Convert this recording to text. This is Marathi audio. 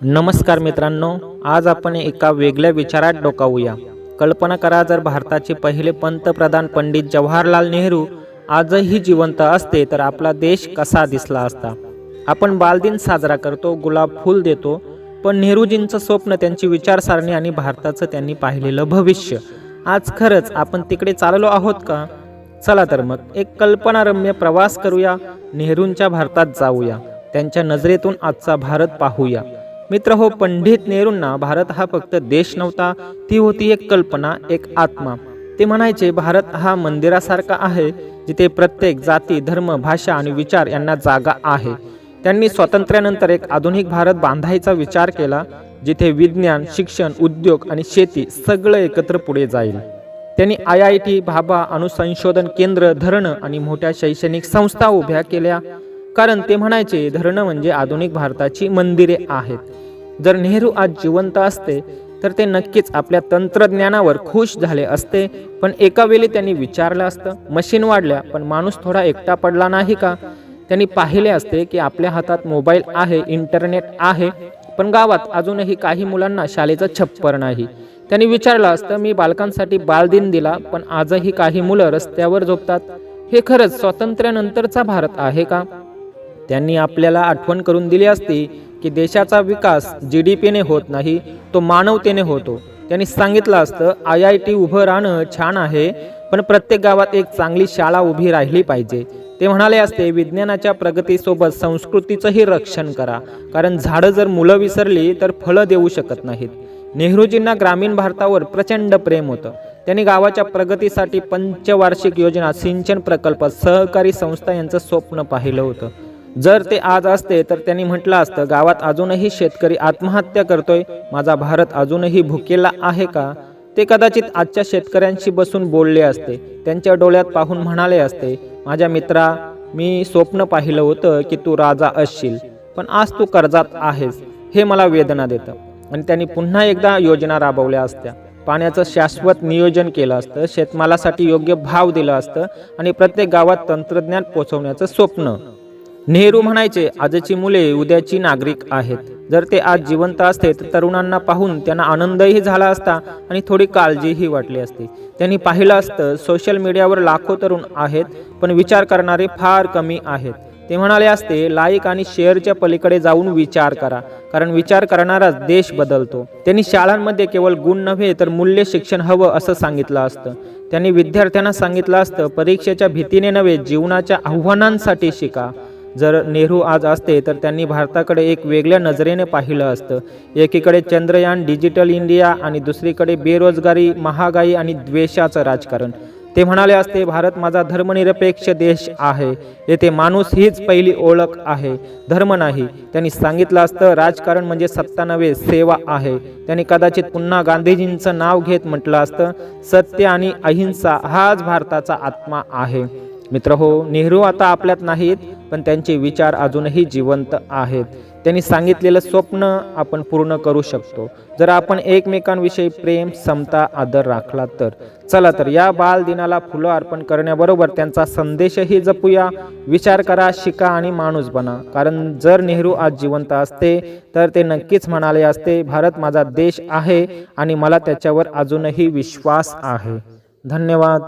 नमस्कार मित्रांनो आज आपण एका वेगळ्या विचारात डोकावूया. कल्पना करा जर भारताचे पहिले पंतप्रधान पंडित जवाहरलाल नेहरू आजही जिवंत असते तर आपला देश कसा दिसला असता? आपण बालदिन साजरा करतो गुलाब फूल देतो पण नेहरूजींचं स्वप्न त्यांची विचारसारणी आणि भारताचं त्यांनी पाहिलेलं भविष्य. आज खरंच आपण तिकडे चाललो आहोत का? चला तर मग एक कल्पनारम्य प्रवास करूया नेहरूंच्या भारतात जाऊया त्यांच्या नजरेतून आजचा भारत पाहूया. मित्र हो पंडित नेहरूंना भारत हा फक्त देश नव्हता ती होती एक कल्पना एक आत्मा. ते म्हणायचे भारत हा मंदिरासारखा आहे जिथे प्रत्येक जाती धर्म भाषा आणि विचार यांना जागा आहे. त्यांनी स्वातंत्र्यानंतर एक आधुनिक भारत बांधायचा विचार केला जिथे विज्ञान शिक्षण उद्योग आणि शेती सगळं एकत्र पुढे जाईल. त्यांनी आय आय टी भाभा अणुसंशोधन केंद्र धरणं आणि मोठ्या शैक्षणिक संस्था उभ्या केल्या. कारण ते म्हणायचे धरणं म्हणजे आधुनिक भारताची मंदिरे आहेत. जर नेहरू आज जिवंत असते तर ते नक्कीच आपल्या तंत्रज्ञानावर खुश झाले असते पण एका वेळी त्यांनी विचारलं असतं मशीन वाढल्या पण माणूस थोडा एकटा पडला नाही का? त्यांनी पाहिले असते की आपल्या हातात मोबाईल आहे इंटरनेट आहे पण गावात अजूनही काही मुलांना शाळेचं छप्पर नाही. त्यांनी विचारलं असतं मी बालकांसाठी बालदिन दिला पण आजही काही मुलं रस्त्यावर झोपतात. हे खरंच स्वातंत्र्यानंतरचा भारत आहे का? त्यांनी आपल्याला आठवण करून दिली असती की देशाचा विकास जी डी पीने होत नाही तो मानवतेने होतो. त्यांनी सांगितलं असतं आय आय टी उभं राहणं छान आहे पण प्रत्येक गावात एक चांगली शाळा उभी राहिली पाहिजे. ते म्हणाले असते विज्ञानाच्या प्रगतीसोबत संस्कृतीचंही रक्षण करा कारण झाडं जर मुलं विसरली तर फळं देऊ शकत नाहीत. नेहरूजींना ग्रामीण भारतावर प्रचंड प्रेम होतं. त्यांनी गावाच्या प्रगतीसाठी पंचवार्षिक योजना सिंचन प्रकल्प सहकारी संस्था यांचं स्वप्न पाहिलं होतं. जर ते आज असते तर त्यांनी म्हटलं असतं गावात अजूनही शेतकरी आत्महत्या करतोय माझा भारत अजूनही भुकेला आहे का? ते कदाचित आजच्या शेतकऱ्यांशी बसून बोलले असते त्यांच्या डोळ्यात पाहून म्हणाले असते माझ्या मित्रा मी स्वप्न पाहिलं होतं की तू राजा असशील पण आज तू कर्जात आहेस हे मला वेदना देतं. आणि त्यांनी पुन्हा एकदा योजना राबवल्या असत्या. पाण्याचं शाश्वत नियोजन केलं असतं शेतमालासाठी योग्य भाव दिला असतं आणि प्रत्येक गावात तंत्रज्ञान पोचवण्याचं स्वप्न. नेहरू म्हणायचे आजची मुले उद्याची नागरिक आहेत. जर ते आज जिवंत असते तर तरुणांना पाहून त्यांना आनंदही झाला असता आणि थोडी काळजीही वाटली असती. त्यांनी पाहिलं असतं सोशल मीडियावर लाखो तरुण आहेत पण विचार करणारे फार कमी आहेत. ते म्हणाले असते लाईक आणि शेअरच्या पलीकडे जाऊन विचार करा कारण विचार करणाराच देश बदलतो. त्यांनी शाळांमध्ये केवळ गुण नव्हे तर मूल्य शिक्षण हवं असं सांगितलं असतं. त्यांनी विद्यार्थ्यांना सांगितलं असतं परीक्षेच्या भीतीने नव्हे जीवनाच्या आव्हानांसाठी शिका. जर नेहरू आज असते तर त्यांनी भारताकडे एक वेगळ्या नजरेने पाहिलं असतं. एकीकडे चंद्रयान डिजिटल इंडिया आणि दुसरीकडे बेरोजगारी महागाई आणि द्वेषाचं राजकारण. ते म्हणाले असते भारत माझा धर्मनिरपेक्ष देश आहे. येथे माणूस हीच पहिली ओळख आहे. धर्म नाही त्यांनी सांगितलं असतं राजकारण म्हणजे सत्ता नव्हे सेवा आहे त्यांनी कदाचित पुन्हा गांधीजींचं नाव घेत म्हटलं असतं सत्य आणि अहिंसा हाच भारताचा आत्मा आहे मित्र हो नेहरू आता आपल्यात नाहीत. पण त्यांचे विचार अजूनही जिवंत आहेत. त्यांनी सांगितलेलं स्वप्न आपण पूर्ण करू शकतो. जर आपण एकमेकांविषयी प्रेम समता आदर राखला तर. चला तर या बाल दिनाला फुलं अर्पण करण्याबरोबर त्यांचा संदेशही जपूया. विचार करा शिका आणि माणूस बना. कारण जर नेहरू आज जिवंत असते तर ते नक्कीच म्हणाले असते भारत माझा देश आहे आणि मला त्याच्यावर अजूनही विश्वास आहे. धन्यवाद.